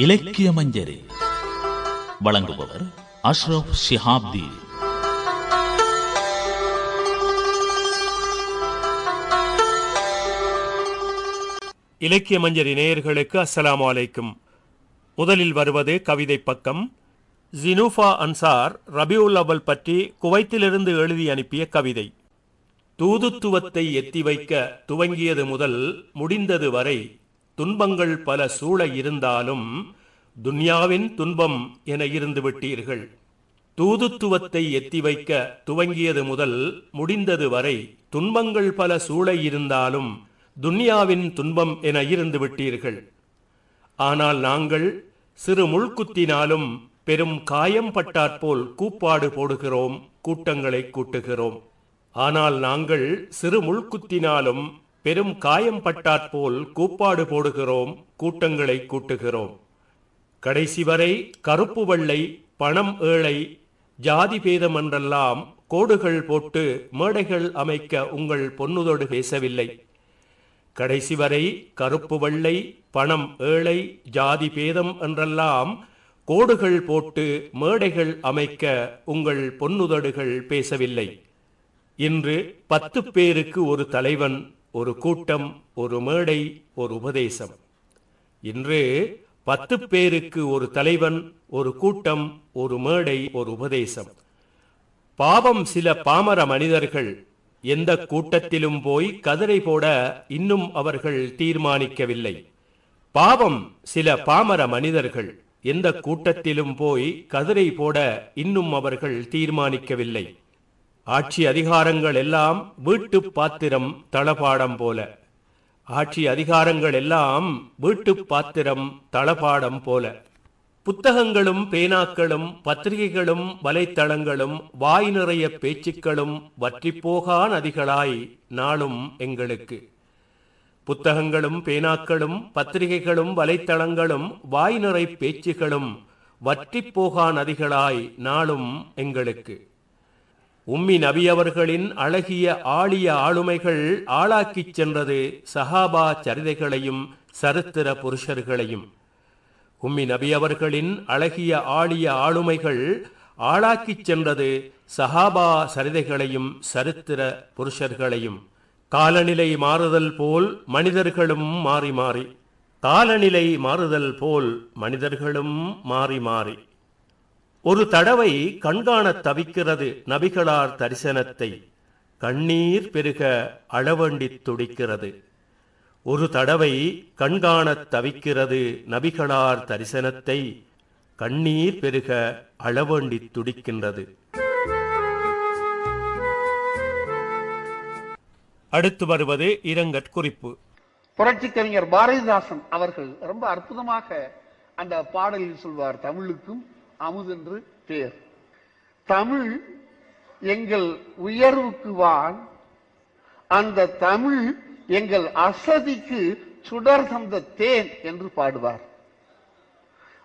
இலக்கிய மஞ்சரி. வழங்குபவர் அஷ்ரப் ஷிஹாப்தி. இலக்கிய மஞ்சரி நேயர்களுக்கு அஸ்லாம் வலைக்கும் முதலில் வருவது கவிதை பக்கம். ஜினூஃபா அன்சார் ரபியுல் அவல் பற்றி குவைத்திலிருந்து எழுதி அனுப்பிய கவிதை. தூதுத்துவத்தை எத்தி வைக்க துவங்கியது முதல் முடிந்தது வரை துன்பங்கள் பல சூழ இருந்தாலும் துன்யாவின் துன்பம் என இருந்து விட்டீர்கள். தூதுத்துவத்தை எத்தி வைக்க துவங்கியது முதல் முடிந்தது வரை துன்பங்கள் பல சூழ இருந்தாலும் துன்யாவின் துன்பம் என இருந்து விட்டீர்கள். ஆனால் நாங்கள் சிறு முள்குத்தினாலும் பெரும் காயம் பட்டாற்போல் கூப்பாடு போடுகிறோம் கூட்டங்களை கூட்டுகிறோம். ஆனால் நாங்கள் சிறு முள்குத்தினாலும் பெரும் காயம் பட்டாற்போல் கூப்பாடு போடுகிறோம் கூட்டங்களை கூட்டுகிறோம். கடைசி வரை கருப்பு வெள்ளை பணம் ஏழை ஜாதி பேதம் என்றெல்லாம் கோடுகள் போட்டு மேடைகள் அமைக்க உங்கள் பொன்னுதோடு பேசவில்லை. கடைசி வரை கருப்பு வெள்ளை பணம் ஏழை ஜாதி பேதம் என்றெல்லாம் கோடுகள் போட்டு மேடைகள் அமைக்க உங்கள் பொன்னுதடுகள் பேசவில்லை. இன்று பத்து பேருக்கு ஒரு தலைவன் ஒரு கூட்டம் ஒரு மேடை ஒரு உபதேசம். இன்று பத்து பேருக்கு ஒரு தலைவன் ஒரு கூட்டம் ஒரு மேடை ஒரு உபதேசம். பாவம் சில பாமர மனிதர்கள் எந்த கூட்டத்திலும் போய் கதிரை போட இன்னும் அவர்கள் தீர்மானிக்கவில்லை. பாவம் சில பாமர மனிதர்கள் எந்த கூட்டத்திலும் போய் கதிரை போட இன்னும் அவர்கள் தீர்மானிக்கவில்லை. ஆட்சி அதிகாரங்கள் எல்லாம் வீட்டு பாத்திரம் தளபாடம் போல. ஆட்சி அதிகாரங்கள் எல்லாம் வீட்டு பாத்திரம் தளபாடம் போல. புத்தகங்களும் பேனாக்களும் பத்திரிகைகளும் வலைத்தளங்களும் வாய் நிறைய பேச்சுக்களும் வற்றிப்போகா நதிகளாய் நாளும் எங்களுக்கு. புத்தகங்களும் பேனாக்களும் பத்திரிகைகளும் வலைத்தளங்களும் வாய் நிறை பேச்சுகளும் வற்றிப்போகா நதிகளாய் நாளும் எங்களுக்கு. உம்மி நபி அவர்களின் அழகிய ஆழிய ஆளுமைகள் ஆளாக்கிச் சென்றது சஹாபா சரிதைகளையும் சரித்திர புருஷர்களையும். உம்மி நபி அவர்களின் அழகிய ஆழிய ஆளுமைகள் ஆளாக்கிச் சென்றது சஹாபா சரிதைகளையும் சரித்திர புருஷர்களையும். காலநிலை மாறுதல் போல் மனிதர்களும் மாறி மாறி. காலநிலை மாறுதல் போல் மனிதர்களும் மாறி மாறி. ஒரு தடவை கண்காணத் தவிக்கிறது நபிகளார் தரிசனத்தை. கண்ணீர் பெருக அளவண்டி துடிக்கிறது. ஒரு தடவை கண்காணத் தவிக்கிறது நபிகளார் தரிசனத்தை. கண்ணீர் பெருக அளவண்டி துடிக்கின்றது. அடுத்து வருவது இரங்கற்குறிப்பு புரட்சி கவிஞர் பாரதிதாசன் அவர்கள் ரொம்ப அற்புதமாக அந்த பாடலில் சொல்வார் தமிழுக்கும் அமுதென்று பெயர் தமிழ் எங்கள் உயர்வுக்கு வான். அந்த தமிழ் எங்கள் அசதிக்கு சுடர் தந்த தேன் என்று பாடுவார்.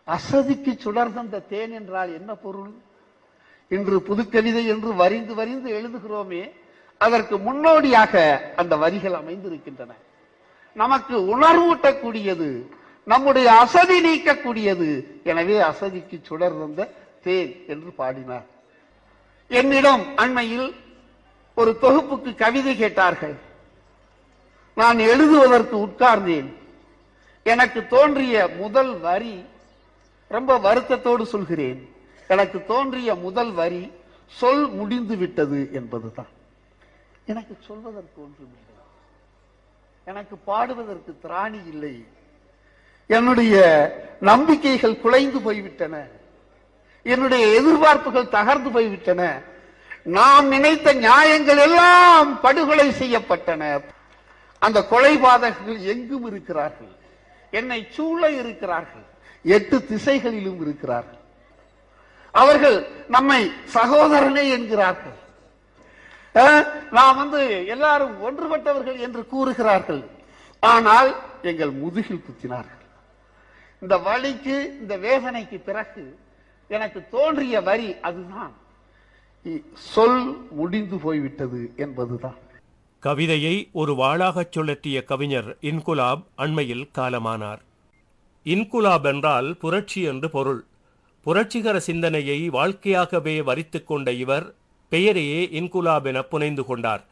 அசதிக்கு சுடர் தந்த தேன் என்றால் என்ன பொருள்? இன்று புதுக்கவிதை என்று வரிந்து வரிந்து எழுதுகிறோமே அதற்கு முன்னோடியாக அந்த வரிகள் அமைந்திருக்கின்றன. நமக்கு உணர்வூட்டக்கூடியது நம்முடைய அசதி நீக்கக்கூடியது. எனவே அசதிக்கு சுடர் தந்த தேன் என்று பாடினார். என்னிடம் அண்மையில் ஒரு தொகுப்புக்கு கவிதை கேட்டார்கள். நான் எழுதுவதற்கு உட்கார்ந்தேன். எனக்கு தோன்றிய முதல் வரி ரொம்ப வருத்தத்தோடு சொல்கிறேன். எனக்கு தோன்றிய முதல் வரி சொல் முடிந்து விட்டது என்பதுதான். எனக்கு சொல்வதற்கு ஒன்றுமில்லை. எனக்கு பாடுவதற்கு திராணி இல்லை. என்னுடைய நம்பிக்கைகள் குலைந்து போய்விட்டன. என்னுடைய எதிர்பார்ப்புகள் தகர்ந்து போய்விட்டன. நாம் நினைத்த நியாயங்கள் எல்லாம் படுகொலை செய்யப்பட்டன. அந்த கொலைபாதகர்கள் எங்கும் இருக்கிறார்கள். என்னை சூழ இருக்கிறார்கள். எட்டு திசைகளிலும் இருக்கிறார்கள். அவர்கள் நம்மை சகோதரனே என்கிறார்கள். நாம் வந்து எல்லாரும் ஒன்றுபட்டவர்கள் என்று கூறுகிறார்கள். ஆனால் எங்கள் முதுகில் குத்தினார்கள். இந்த வழிக்கு இந்த வேதனைக்கு பிறகு எனக்கு தோன்றிய வரி அதுதான். சொல் முடிந்து போய்விட்டது என்பதுதான். கவிதையை ஒரு வாளாகச் சுழற்றிய கவிஞர் இன்குலாப் அண்மையில் காலமானார். இன்குலாப் என்றால் புரட்சி என்று பொருள். புரட்சிகர சிந்தனையை வாழ்க்கையாகவே வரித்து கொண்ட இவர் பெயரையே இன்குலாப் என புனைந்து கொண்டார்.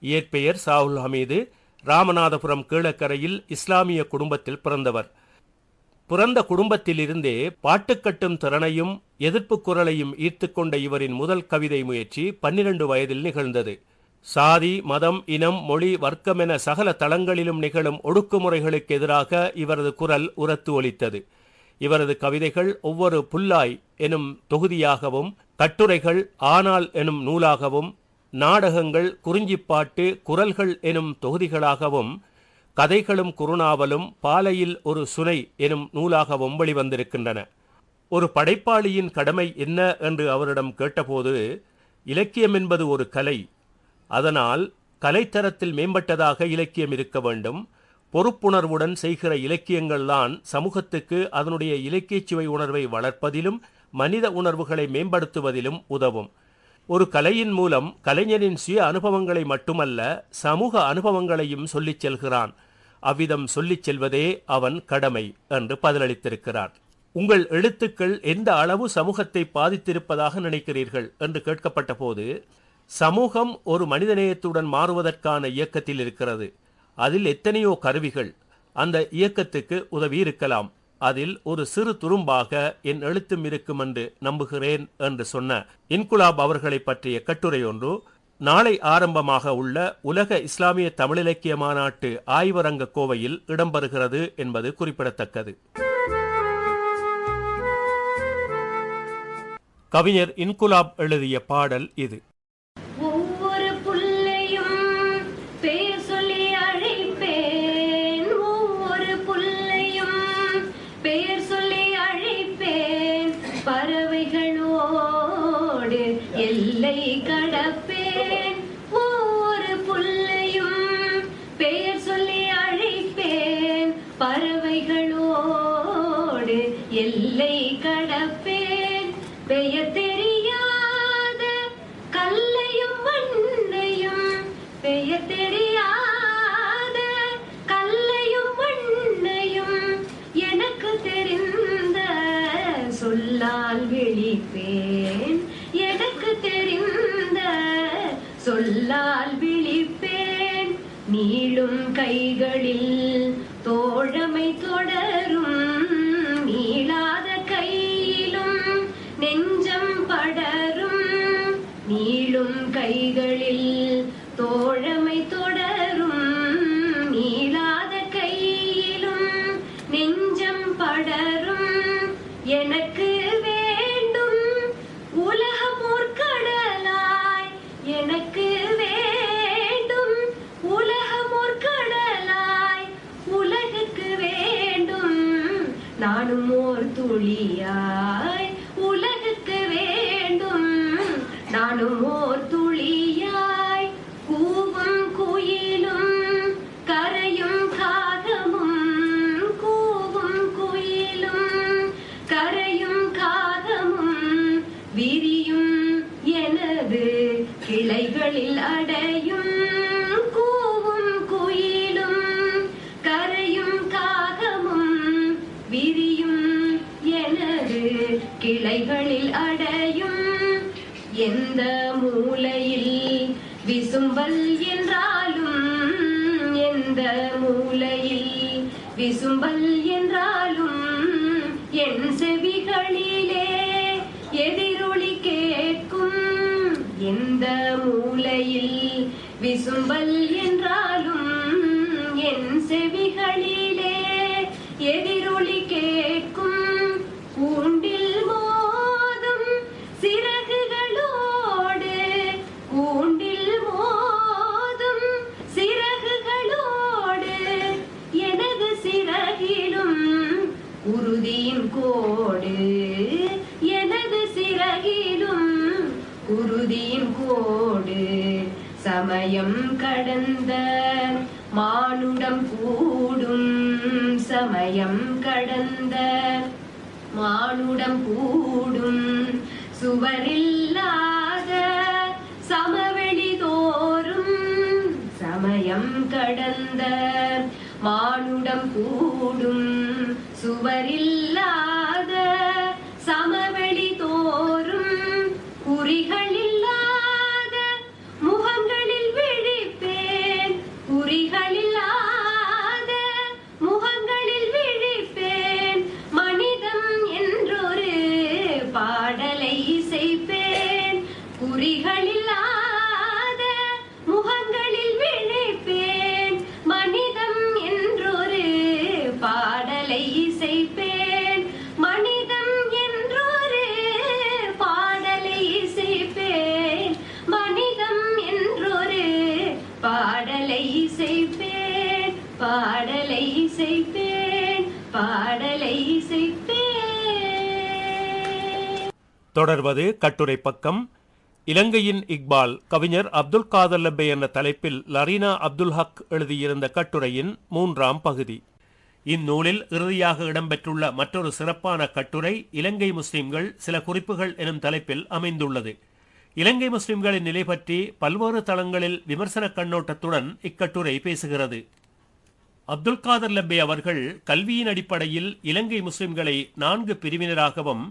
இயற்பெயர் சாவுல் ஹமீது ராமநாதபுரம் கீழக்கரையில் இஸ்லாமிய குடும்பத்தில் பிறந்தவர். பிறந்த குடும்பத்திலிருந்தே பாட்டுக்கட்டும் திறனையும் எதிர்ப்பு குரலையும் ஈர்த்து கொண்ட இவரின் முதல் கவிதை முயற்சி பன்னிரண்டு வயதில் நிகழ்ந்தது. சாதி மதம் இனம் மொழி வர்க்கம் என சகல தளங்களிலும் நிகழும் ஒடுக்குமுறைகளுக்கு எதிராக இவரது குரல் உரத்து ஒலித்தது. இவரது கவிதைகள் ஒவ்வொரு புல்லாய் எனும் தொகுதியாகவும் கட்டுரைகள் ஆனால் எனும் நூலாகவும் நாடகங்கள் குறிஞ்சிப்பாட்டு குரல்கள் எனும் தொகுதிகளாகவும் கதைகளும் குறுநாவலும் பாலையில் ஒரு சுனை எனும் நூலாகவும் வெளிவந்திருக்கின்றன ஒரு படைப்பாளியின் கடமை என்ன என்று அவரிடம் கேட்டபோது இலக்கியம் என்பது ஒரு கலை. அதனால் கலைத்தரத்தில் மேம்பட்டதாக இலக்கியம் இருக்க வேண்டும். பொறுப்புணர்வுடன் செய்கிற இலக்கியங்கள்தான் சமூகத்துக்கு அதனுடைய இலக்கியச்சுவை உணர்வை வளர்ப்பதிலும் மனித உணர்வுகளை மேம்படுத்துவதிலும் உதவும். ஒரு கலையின் மூலம் கலைஞரின் சுய அனுபவங்களை மட்டுமல்ல சமூக அனுபவங்களையும் சொல்லிச் செல்கிறான். அவ்விதம் சொல்லிச் செல்வதே அவன் கடமை என்று பதிலளித்திருக்கிறார். உங்கள் எழுத்துக்கள் எந்த அளவு சமூகத்தை பாதித்திருப்பதாக நினைக்கிறீர்கள் என்று கேட்கப்பட்ட போது சமூகம் ஒரு மனிதநேயத்துடன் மாறுவதற்கான இயக்கத்தில் இருக்கிறது. அதில் எத்தனையோ கருவிகள் அந்த இயக்கத்துக்கு உதவி இருக்கலாம். அதில் ஒரு சிறு துரும்பாக என் எழுத்தும் இருக்கும் என்று நம்புகிறேன் என்று சொன்ன இன்குலாப் அவர்களை பற்றிய கட்டுரை ஒன்று நாளை ஆரம்பமாக உள்ள உலக இஸ்லாமிய தமிழிலக்கிய மாநாட்டு ஆய்வரங்க கோவையில் இடம்பெறுகிறது என்பது குறிப்பிடத்தக்கது. கவிஞர் இன்குலாப் எழுதிய பாடல் இது. விழிப்பேன். எனக்கு தெரிந்த சொல்லால் விழிப்பேன். நீளும் கைகளில் நானும் ஓர் துளியாய் உலகுக்கு வேண்டும். நானும் ஓர் துளியாய் கூவும் குயிலும் கரையும் காகமும். கூவும் குயிலும் கரையும் காகமும். விரியும் எனது கிளைகளில் அடை மூலையில் விசும்பல் என்றாலும் எந்த மூலையில் விசும்பல் என்றாலும் என் செவிகளிலே எதிரொலி கேட்கும் எந்த மூலையில் விசும்பல் என்றாலும் என் செவிகளிலே எதிரொலி கேட்கும் குருதியின் கோடு. எனது சிறகிலும் குருதியின் கோடு. சமயம் கடந்த மானுடம் கூடும். சமயம் கடந்த மானுடம் கூடும். சுவரில்லாத சமவெளி தோறும் சமயம் கடந்த மானுடம் கூடும். சுவரில்லாத தொடர்வது கட்டுரை பக்கம். இலங்கையின் இக்பால் கவிஞர் அப்துல் காதர் லப்பே என்ற தலைப்பில் லரீனா அப்துல் ஹக் எழுதியிருந்த கட்டுரையின் மூன்றாம் பகுதி. இந்நூலில் இறுதியாக இடம்பெற்றுள்ள மற்றொரு சிறப்பான கட்டுரை இலங்கை முஸ்லிம்கள் சில குறிப்புகள் எனும் தலைப்பில் அமைந்துள்ளது. இலங்கை முஸ்லிம்களின் நிலை பற்றி பல்வேறு தளங்களில் விமர்சன கண்ணோட்டத்துடன் இக்கட்டுரை பேசுகிறது. அப்துல் காதர் லப்பே அவர்கள் கல்வியின் அடிப்படையில் இலங்கை முஸ்லிம்களை நான்கு பிரிவினராகவும்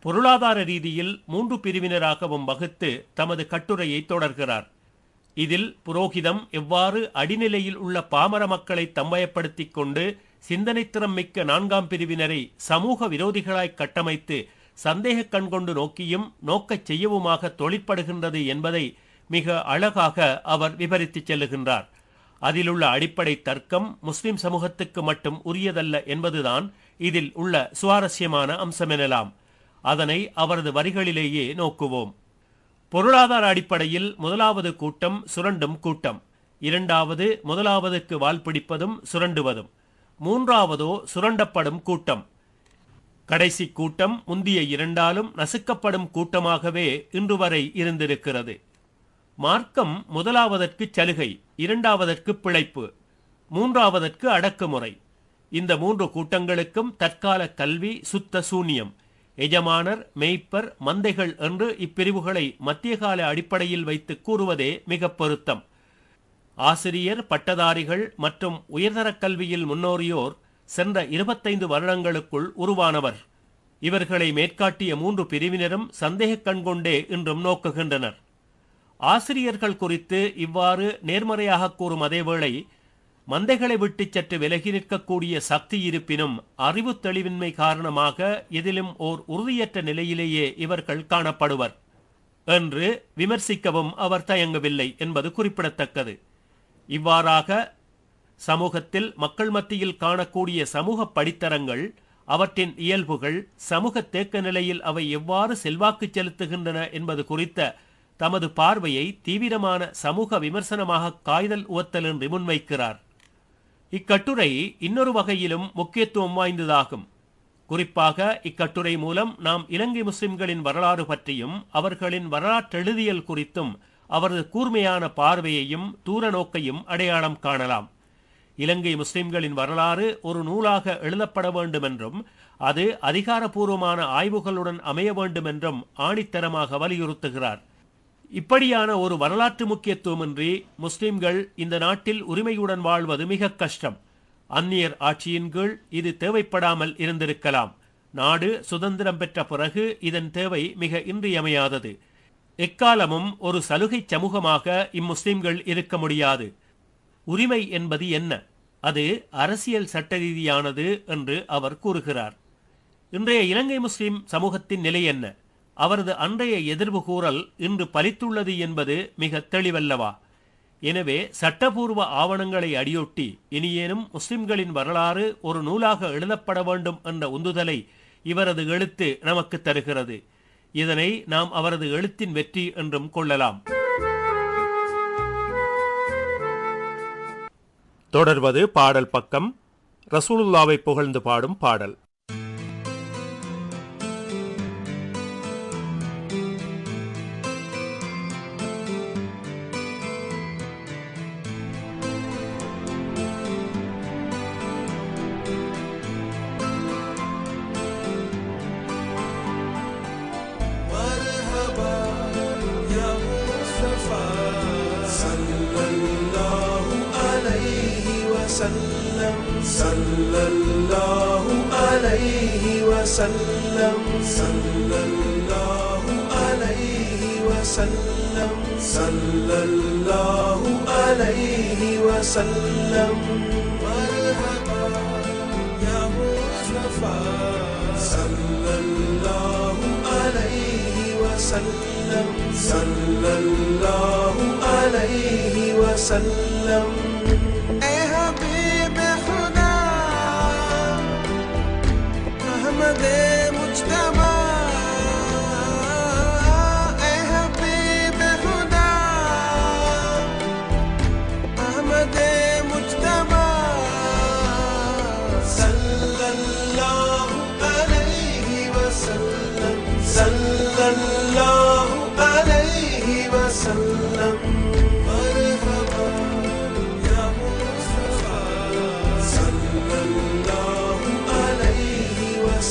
பொருளாதார ரீதியில் மூன்று பிரிவினராகவும் வகுத்து தமது கட்டுரையை தொடர்கிறார். இதில் புரோகிதம் எவ்வாறு அடிநிலையில் உள்ள பாமர மக்களை தம்பயப்படுத்திக் கொண்டு சிந்தனைத்திறம் மிக்க நான்காம் பிரிவினரை சமூக விரோதிகளாய் கட்டமைத்து சந்தேக கண்கொண்டு நோக்கியும் நோக்கச் செய்யவுமாக தொழிற்படுகின்றது என்பதை மிக அழகாக அவர் விவரித்துச் செல்லுகின்றார். அதிலுள்ள அடிப்படை தர்க்கம் முஸ்லிம் சமூகத்துக்கு மட்டும் உரியதல்ல என்பதுதான் இதில் உள்ள சுவாரஸ்யமான அம்சமெனலாம். அதனை அவரது வரிகளிலேயே நோக்குவோம். பொருளாதார அடிப்படையில் முதலாவது கூட்டம் சுரண்டும் கூட்டம். இரண்டாவது முதலாவதுக்கு வால்பிடிப்பதும் சுரண்டுவதும். மூன்றாவதோ சுரண்டப்படும் கூட்டம். கடைசி கூட்டம் முந்திய இரண்டாலும் நசுக்கப்படும் கூட்டமாகவே இன்று வரை இருந்திருக்கிறது. மார்க்கம் முதலாவதற்கு சலுகை இரண்டாவதற்கு பிழைப்பு மூன்றாவதற்கு அடக்குமுறை. இந்த மூன்று கூட்டங்களுக்கும் தற்கால கல்வி சுத்த சூன்யம். எஜமானர் மெய்ப்பர் மந்தைகள் என்று இப்பிரிவுகளை மத்திய கால அடிப்படையில் வைத்து கூறுவதே மிக பொருத்தம். ஆசிரியர் பட்டதாரிகள் மற்றும் உயர்தரக் கல்வியில் முன்னோரியோர் சென்ற இருபத்தைந்து வருடங்களுக்குள் உருவானவர். இவர்களை மேற்காட்டிய மூன்று பிரிவினரும் சந்தேகக் கண்கொண்டே இன்றும் நோக்குகின்றனர். ஆசிரியர்கள் குறித்து இவ்வாறு நேர்மறையாக கூறும் அதேவேளை மந்தைகளை விட்டு சற்று விலகி நிற்கக்கூடிய சக்தி இருப்பினும் அறிவு தெளிவின்மை காரணமாக எதிலும் ஓர் உறுதியற்ற நிலையிலேயே இவர்கள் காணப்படுவர் என்று விமர்சிக்கவும் அவர் தயங்கவில்லை என்பது குறிப்பிடத்தக்கது. இவ்வாறாக சமூகத்தில் மக்கள் மத்தியில் காணக்கூடிய சமூக படித்தரங்கள் அவற்றின் இயல்புகள் சமூக தேக்க நிலையில் அவை எவ்வாறு செல்வாக்கு செலுத்துகின்றன என்பது குறித்த தமது பார்வையை தீவிரமான சமூக விமர்சனமாக காய்தல் உவத்தல் என்று முன்வைக்கிறார். இக்கட்டுரை இன்னொரு வகையிலும் முக்கியத்துவம் வாய்ந்ததாகும். குறிப்பாக இக்கட்டுரை மூலம் நாம் இலங்கை முஸ்லிம்களின் வரலாறு பற்றியும் அவர்களின் வரலாற்றெழுதியல் குறித்தும் அவரது கூர்மையான பார்வையையும் தூர நோக்கையும் அடையாளம் காணலாம். இலங்கை முஸ்லிம்களின் வரலாறு ஒரு நூலாக எழுதப்பட வேண்டும் என்றும் அது அதிகாரப்பூர்வமான ஆய்வுகளுடன் அமைய வேண்டும் என்றும் ஆணித்தரமாக வலியுறுத்துகிறார். இப்படியான ஒரு வரலாற்று முக்கியத்துவமின்றி முஸ்லிம்கள் இந்த நாட்டில் உரிமையுடன் வாழ்வது மிக கஷ்டம். அந்நியர் ஆட்சியின் கீழ் இது தேவைப்படாமல் இருந்திருக்கலாம். நாடு சுதந்திரம் பெற்ற பிறகு இதன் தேவை மிக இன்றியமையாதது. எக்காலமும் ஒரு சலுகை சமூகமாக இம்முஸ்லிம்கள் இருக்க முடியாது. உரிமை என்பது என்ன? அது அரசியல் சட்ட ரீதியானது என்று அவர் கூறுகிறார். இன்றைய இலங்கை முஸ்லிம் சமூகத்தின் நிலை என்ன? அவரது அன்றைய எதிர்வு கூறல் இன்று பலித்துள்ளது என்பது மிக தெளிவல்லவா? எனவே சட்டபூர்வ ஆவணங்களை அடியொட்டி இனியேனும் முஸ்லிம்களின் வரலாறு ஒரு நூலாக எழுதப்பட வேண்டும் என்ற உந்துதலை இவரது எழுத்து நமக்கு தருகிறது. இதனை நாம் அவரது எழுத்தின் வெற்றி என்றும் கொள்ளலாம். தொடர்வது பாடல் பக்கம். ரசூலுல்லாவை புகழ்ந்து பாடும் பாடல். صلى الله عليه وسلم. صلى الله عليه وسلم. صلى الله عليه وسلم مرحبا يا مصطفى صلى الله عليه وسلم. صلى الله عليه وسلم.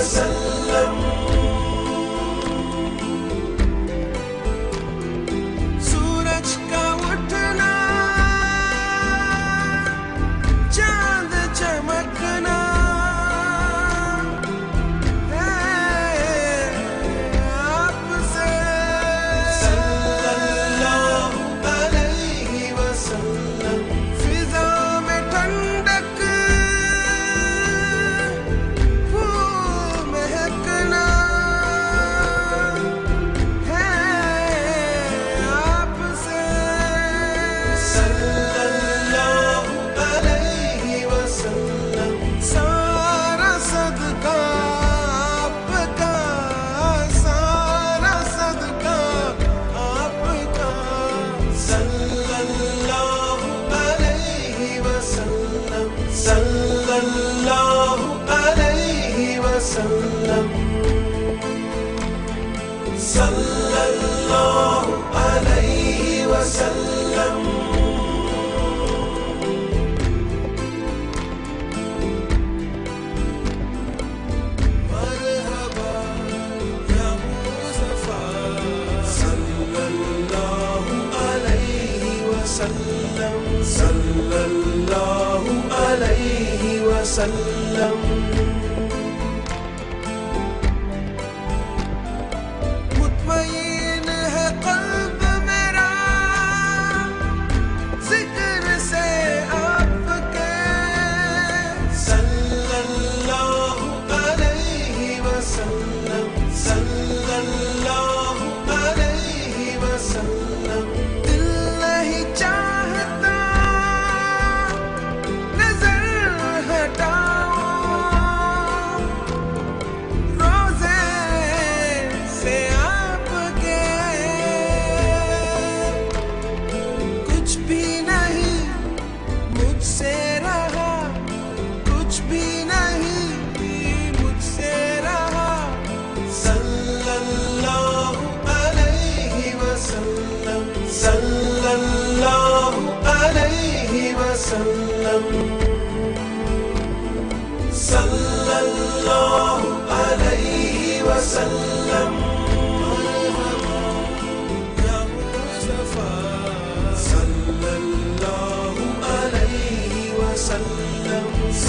وسلم وسلم. مرحبا يا مصطفى صلى الله عليه وسلم صلى الله عليه وسلم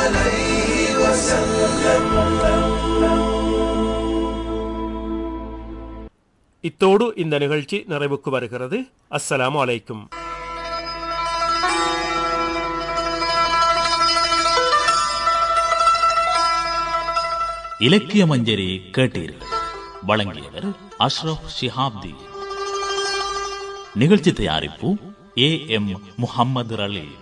عليه وسلم. இத்தோடு இந்த நிகழ்ச்சி நிறைவுக்கு வருகிறது. அஸ்ஸலாமு அலைக்கும். இலக்கிய மஞ்சரி கேட்டீர்கள். வழங்கியவர் அஷ்ரப் ஷிஹாப்தி. நிகழ்ச்சி தயாரிப்பு ஏ எம் முகம்மது ரலீல்